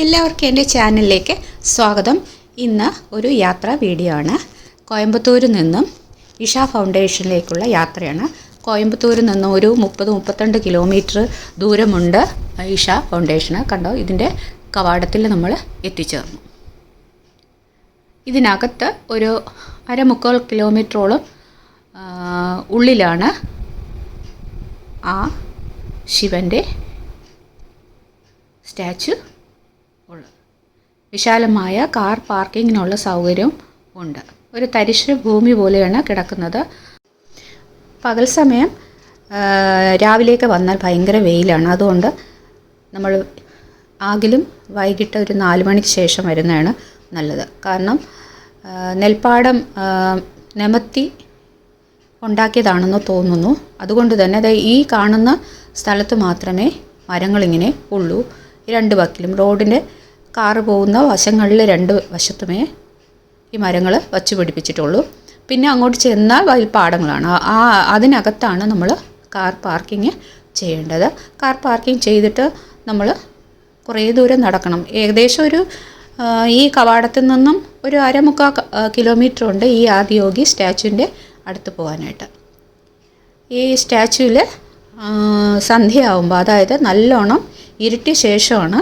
എല്ലാവർക്കും എന്റെ ചാനലിലേക്ക് സ്വാഗതം. ഇന്ന് ഒരു യാത്രാ വീഡിയോ ആണ്. കോയമ്പത്തൂരിൽ നിന്നും ഇഷ ഫൗണ്ടേഷനിലേക്കുള്ള യാത്രയാണ്. കോയമ്പത്തൂരിൽ നിന്നും ഒരു മുപ്പത് മുപ്പത്തിരണ്ട് കിലോമീറ്റർ ദൂരമുണ്ട് ഇഷ ഫൗണ്ടേഷന്. കണ്ടോ ഇതിന്റെ കവാടത്തിൽ നമ്മൾ എത്തിച്ചേർന്നു. ഇതിനകത്ത് ഒരു അരമുക്കാൽ കിലോമീറ്ററോളം ഉള്ളിലാണ് ആ ശിവന്റെ സ്റ്റാച്ചു ഉള്ളത്. വിശാലമായ കാർ പാർക്കിങ്ങിനുള്ള സൗകര്യം ഉണ്ട്. ഒരു തരിശ് ഭൂമി പോലെയാണ് കിടക്കുന്നത്. പകൽ സമയം രാവിലെയൊക്കെ വന്നാൽ ഭയങ്കര വെയിലാണ്. അതുകൊണ്ട് നമ്മൾ ആകിലും വൈകിട്ട് ഒരു നാല് മണിക്ക് ശേഷം വരുന്നതാണ് നല്ലത്. കാരണം നെൽപ്പാടം നെമത്തി ഉണ്ടാക്കിയതാണെന്ന് തോന്നുന്നു. അതുകൊണ്ട് തന്നെ ഈ കാണുന്ന സ്ഥലത്ത് മാത്രമേ മരങ്ങളിങ്ങനെ ഉള്ളൂ. രണ്ട് വക്കിലും. റോഡിന്റെ കാറ് പോകുന്ന വശങ്ങളിൽ രണ്ട് വശത്തുമേ ഈ മരങ്ങൾ വച്ച് പിടിപ്പിച്ചിട്ടുള്ളൂ. പിന്നെ അങ്ങോട്ട് ചെന്നാൽ വയൽപ്പാടങ്ങളാണ് പാടങ്ങളാണ്. ആ അതിനകത്താണ് നമ്മൾ കാർ പാർക്കിങ് ചെയ്യേണ്ടത്. കാർ പാർക്കിംഗ് ചെയ്തിട്ട് നമ്മൾ കുറേ ദൂരം നടക്കണം. ഏകദേശം ഒരു ഈ കവാടത്തിൽ നിന്നും ഒരു അരമുക്കാ കിലോമീറ്റർ ഉണ്ട് ഈ ആദിയോഗി സ്റ്റാച്യുവിന്റെ അടുത്ത് പോകാനായിട്ട്. ഈ സ്റ്റാച്ചുവിൽ സന്ധ്യയാവുമ്പോൾ അതായത് നല്ലോണം ഇരുട്ടിയ ശേഷമാണ്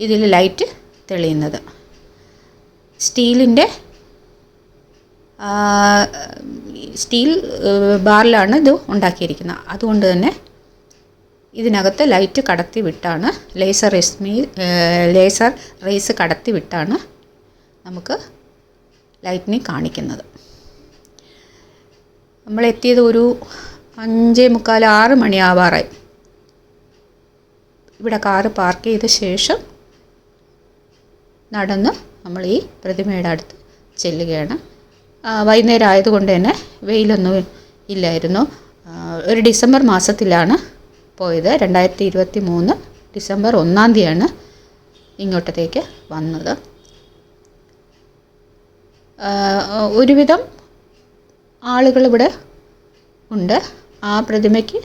ഇതിൽ ലൈറ്റ് തെളിയുന്നത്. സ്റ്റീലിന്റെ സ്റ്റീൽ ബാറിലാണ് ഇത് ഉണ്ടാക്കിയിരിക്കുന്നത്. അതുകൊണ്ട് തന്നെ ഇതിനകത്ത് ലൈറ്റ് കടത്തി വിട്ടാണ് ലേസർ രശ്മി ലേസർ റേസ് കടത്തി വിട്ടാണ് നമുക്ക് ലൈറ്റിനെ കാണിക്കുന്നത്. നമ്മൾ എത്തിയത് ഒരു അഞ്ചേ മുക്കാൽ ആറ് മണിയാവാറായി. ഇവിടെ കാറ് പാർക്ക് ചെയ്ത ശേഷം നടന്ന് നമ്മൾ ഈ പ്രതിമയുടെ അടുത്ത് ചെല്ലുകയാണ്. വൈകുന്നേരം ആയതുകൊണ്ട് തന്നെ വെയിലൊന്നും ഇല്ലായിരുന്നു. ഒരു ഡിസംബർ മാസത്തിലാണ് പോയത്. രണ്ടായിരത്തി ഇരുപത്തി മൂന്ന് ഡിസംബർ ഒന്നാം തീയതിയാണ് ഇങ്ങോട്ടത്തേക്ക് വന്നത്. ഒരുവിധം ആളുകൾ ഇവിടെ ഉണ്ട്. ആ പ്രതിമയ്ക്ക്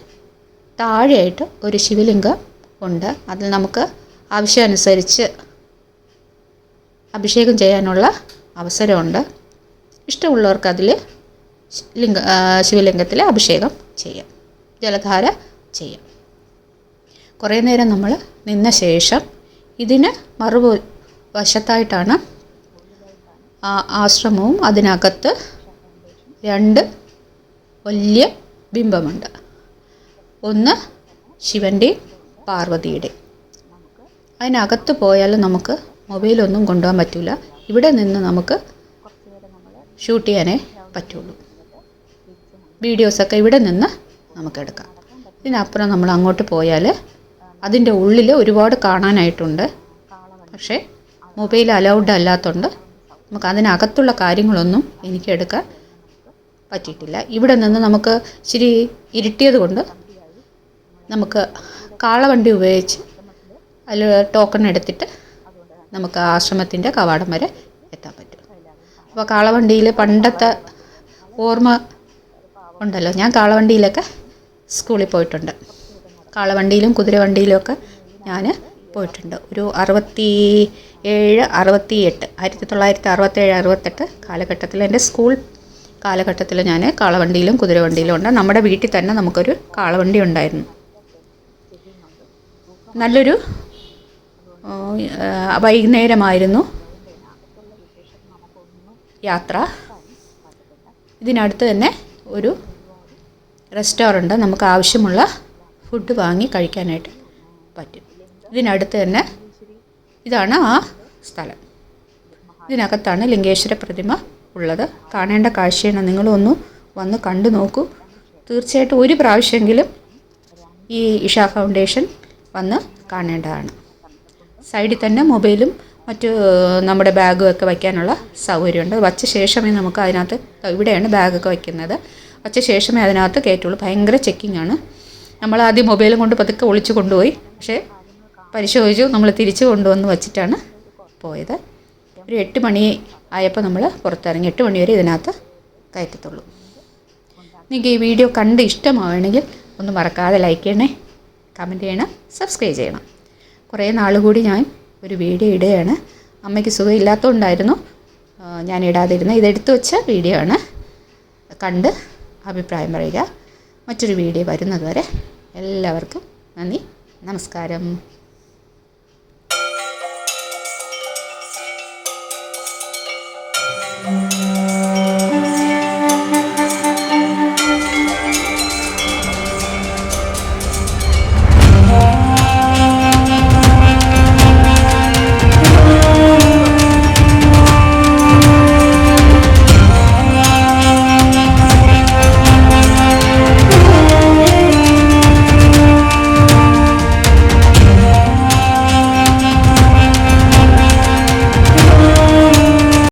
താഴെയായിട്ട് ഒരു ശിവലിംഗം ഉണ്ട്. അതിൽ നമുക്ക് ആവശ്യമനുസരിച്ച് അഭിഷേകം ചെയ്യാനുള്ള അവസരമുണ്ട്. ഇഷ്ടമുള്ളവർക്ക് അതിൽ ലിംഗ ശിവലിംഗത്തിൽ അഭിഷേകം ചെയ്യാം. ജലധാര ചെയ്യാം. കുറേ നേരം നമ്മൾ നിന്ന ശേഷം ഇതിന് മറു വശത്തായിട്ടാണ് ആശ്രമവും അതിനകത്ത് രണ്ട് വലിയ ബിംബമുണ്ട്. ഒന്ന് ശിവന്റെയും പാർവതിയുടെ. അതിനകത്ത് പോയാൽ നമുക്ക് മൊബൈലൊന്നും കൊണ്ടുപോകാൻ പറ്റില്ല ഇവിടെ നിന്ന് നമുക്ക് ഷൂട്ട് ചെയ്യാനേ പറ്റുള്ളൂ. വീഡിയോസൊക്കെ ഇവിടെ നിന്ന് നമുക്കെടുക്കാം ഇതിനപ്പുറം നമ്മൾ അങ്ങോട്ട് പോയാൽ അതിന്റെ ഉള്ളിൽ ഒരുപാട് കാണാനായിട്ടുണ്ട്. പക്ഷേ മൊബൈൽ അലൗഡ് അല്ലാത്തതുകൊണ്ട് നമുക്ക് അതിനകത്തുള്ള കാര്യങ്ങളൊന്നും എനിക്ക് എടുക്കാൻ പറ്റിയിട്ടില്ല. ഇവിടെ നിന്ന് നമുക്ക് ഇച്ചിരി ഇരുട്ടിയത് കൊണ്ട് നമുക്ക് കാളവണ്ടി ഉപയോഗിച്ച് അതിൽ ടോക്കൺ എടുത്തിട്ട് നമുക്ക് ആശ്രമത്തിന്റെ കവാടം വരെ എത്താൻ പറ്റും. അപ്പോൾ കാളവണ്ടിയിൽ പണ്ടത്തെ ഓർമ്മ ഉണ്ടല്ലോ. ഞാൻ കാളവണ്ടിയിലൊക്കെ സ്കൂളിൽ പോയിട്ടുണ്ട്. കാളവണ്ടിയിലും കുതിരവണ്ടിയിലുമൊക്കെ ഞാൻ പോയിട്ടുണ്ട്. ഒരു അറുപത്തി ഏഴ് അറുപത്തി എട്ട് ആയിരത്തി തൊള്ളായിരത്തി അറുപത്തേഴ് അറുപത്തെട്ട് കാലഘട്ടത്തിൽ എന്റെ സ്കൂൾ കാലഘട്ടത്തിൽ ഞാൻ കാളവണ്ടിയിലും കുതിരവണ്ടിയിലും ഉണ്ട്. നമ്മുടെ വീട്ടിൽ തന്നെ നമുക്കൊരു കാളവണ്ടി ഉണ്ടായിരുന്നു. നല്ലൊരു വൈകുന്നേരമായിരുന്നു യാത്ര. ഇതിനടുത്ത് തന്നെ ഒരു റെസ്റ്റോറന്റ് നമുക്ക് ആവശ്യമുള്ള ഫുഡ് വാങ്ങി കഴിക്കാനായിട്ട് പറ്റും. ഇതിനടുത്ത് തന്നെ ഇതാണ് ആ സ്ഥലം. ഇതിനകത്താണ് ലിംഗേശ്വര പ്രതിമ ഉള്ളത്. കാണേണ്ട കാഴ്ചയാണ് നിങ്ങളൊന്ന് വന്ന് കണ്ടു നോക്കൂ. തീർച്ചയായിട്ടും ഒരു പ്രാവശ്യമെങ്കിലും ഈ ഇഷ ഫൗണ്ടേഷൻ വന്ന് കാണേണ്ടതാണ്. സൈഡിൽ തന്നെ മൊബൈലും മറ്റു നമ്മുടെ ബാഗും ഒക്കെ വയ്ക്കാനുള്ള സൗകര്യമുണ്ട്. വച്ച ശേഷമേ നമുക്ക് അതിനകത്ത് ഇവിടെയാണ് ബാഗൊക്കെ വയ്ക്കുന്നത്. വച്ച ശേഷമേ അതിനകത്ത് കയറ്റുള്ളൂ. ഭയങ്കര ചെക്കിംഗ് ആണ്. നമ്മൾ ആദ്യം മൊബൈലും കൊണ്ട് പതുക്കെ ഒളിച്ചു കൊണ്ടുപോയി. പക്ഷേ പരിശോധിച്ചു. നമ്മൾ തിരിച്ചു കൊണ്ടുവന്ന് വച്ചിട്ടാണ് പോയത്. ഒരു എട്ട് മണി ആയപ്പോൾ നമ്മൾ പുറത്തിറങ്ങി. എട്ട് മണി വരെ ഇതിനകത്ത് കയറ്റത്തുള്ളൂ. നിങ്ങൾക്ക് ഈ വീഡിയോ കണ്ട് ഇഷ്ടമാവുകയാണെങ്കിൽ ഒന്ന് മറക്കാതെ ലൈക്ക് ചെയ്യണേ കമന്റ് ചെയ്യണം സബ്സ്ക്രൈബ് ചെയ്യണം. കുറേ നാൾ കൂടി ഞാൻ ഒരു വീഡിയോ ഇടുകയാണ്. അമ്മയ്ക്ക് സുഖമില്ലാത്തതുകൊണ്ടായിരുന്നു ഞാൻ ഇടാതിരുന്നത്. ഇതെടുത്തു വെച്ച വീഡിയോ ആണ്. കണ്ട് അഭിപ്രായം പറയുക. മറ്റൊരു വീഡിയോ വരുന്നതുവരെ എല്ലാവർക്കും നന്ദി നമസ്കാരം.